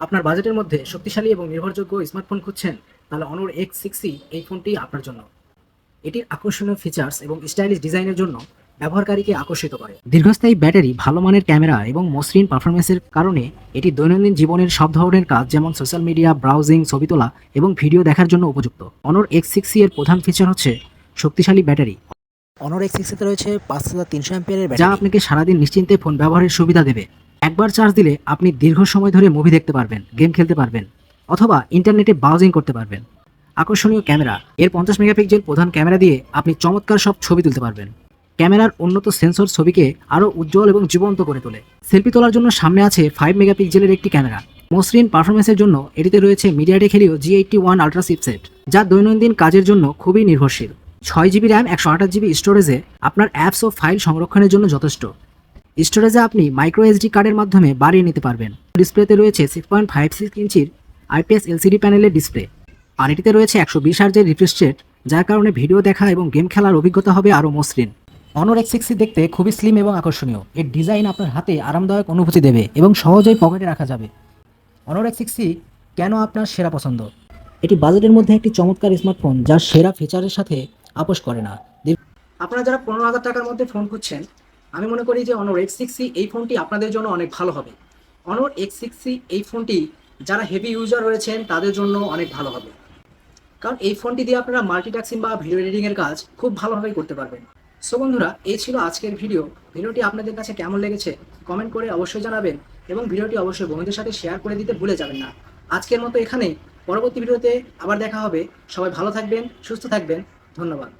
আপনার বাজেটের মধ্যে শক্তিশালী এবং নির্ভরযোগ্য স্মার্টফোন খুঁজছেন তাহলে অনর এক্স সিক্সি এই ফোনটি আপনার জন্য। এটির আকর্ষণীয় ফিচার্স এবং স্টাইলিশ ডিজাইনের জন্য ব্যবহারকারীকে আকর্ষিত করে। দীর্ঘস্থায়ী ব্যাটারি ভালো মানের ক্যামেরা এবং মসৃণ পারফরমেন্সের কারণে এটি দৈনন্দিন জীবনের সব ধরনের কাজ যেমন সোশ্যাল মিডিয়া ব্রাউজিং ছবি তোলা এবং ভিডিও দেখার জন্য উপযুক্ত। অনর এক্স সিক্সি এর প্রধান ফিচার হচ্ছে শক্তিশালী ব্যাটারি। অনর এক্স সিক্সিতে রয়েছে পাঁচ হাজার তিনশো অ্যাম্পিয়ারের যা আপনাকে সারাদিন নিশ্চিন্তে ফোন ব্যবহারের সুবিধা দেবে। একবার চার্জ দিলে আপনি দীর্ঘ সময় ধরে মুভি দেখতে পারবেন গেম খেলতে পারবেন, অথবা ইন্টারনেটে ব্রাউজিং করতে পারবেন। আকর্ষণীয় ক্যামেরা। এর পঞ্চাশ মেগাপিক্সেল প্রধান ক্যামেরা দিয়ে আপনি চমৎকার সব ছবি তুলতে পারবেন। ক্যামেরার উন্নত সেন্সর ছবিকে আরও উজ্জ্বল এবং জীবন্ত করে তোলে। সেলফি তোলার জন্য সামনে আছে ফাইভ মেগাপিক্সেলের একটি ক্যামেরা। মসৃণ পারফরমেন্সের জন্য এটিতে রয়েছে MediaTek Helio G eighty one ultra chipset যা দৈনন্দিন কাজের জন্য খুবই নির্ভরশীল। ছয় জিবি র্যাম একশো আঠাশ জিবি স্টোরেজে আপনার অ্যাপস ও ফাইল সংরক্ষণের জন্য যথেষ্ট। স্টোরেজে আপনি মাইক্রো এসডি কার্ডের মাধ্যমে বাড়িয়ে নিতে পারবেন। ডিসপ্লেতে রয়েছে সিক্স পয়েন্ট ফাইভ সিক্স ইঞ্চির আইপিএস এলসিডি প্যানেলের ডিসপ্লে আর এটিতে রয়েছে একশো বিশ হার্জের রিফ্রেশ রেট যার কারণে ভিডিও দেখা এবং গেম খেলার অভিজ্ঞতা হবে আরও মসৃণ। অনর এক্স সিক্সি দেখতে খুবই স্লিম এবং আকর্ষণীয়। এর ডিজাইন আপনার হাতে আরামদায়ক অনুভূতি দেবে এবং সহজেই পকেটে রাখা যাবে। অনর এক্স সিক্সি কেন আপনার সেরা পছন্দ? এটি বাজেটের মধ্যে একটি চমৎকার স্মার্টফোন যার সেরা ফিচারের সাথে আপোষ করে না। আপনারা যারা পনেরো হাজার টাকার মধ্যে ফোন খুঁজছেন আমি মনে করি যে অনর এক্স সিক্স এই ফোনটি আপনাদের জন্য অনেক ভালো হবে। অনর এক্স সিক্সি এই ফোনটি যারা হেভি ইউজার রয়েছেন, তাদের জন্য অনেক ভালো হবে। কারণ এই ফোনটি দিয়ে আপনারা মাল্টিটাস্কিং বা ভিডিও এডিটিং এর কাজ খুব ভালোভাবেই করতে পারবেন। সো বন্ধুরা, এই ছিল আজকের ভিডিও ভিডিওটি আপনাদের কাছে কেমন লেগেছে কমেন্ট করে অবশ্যই জানাবেন এবং ভিডিওটি অবশ্যই বন্ধুদের সাথে শেয়ার করে দিতে ভুলে যাবেন না। আজকের মতো এখানেই পরবর্তী ভিডিওতে আবার দেখা হবে। সবাই ভালো থাকবেন, সুস্থ থাকবেন। ধন্যবাদ।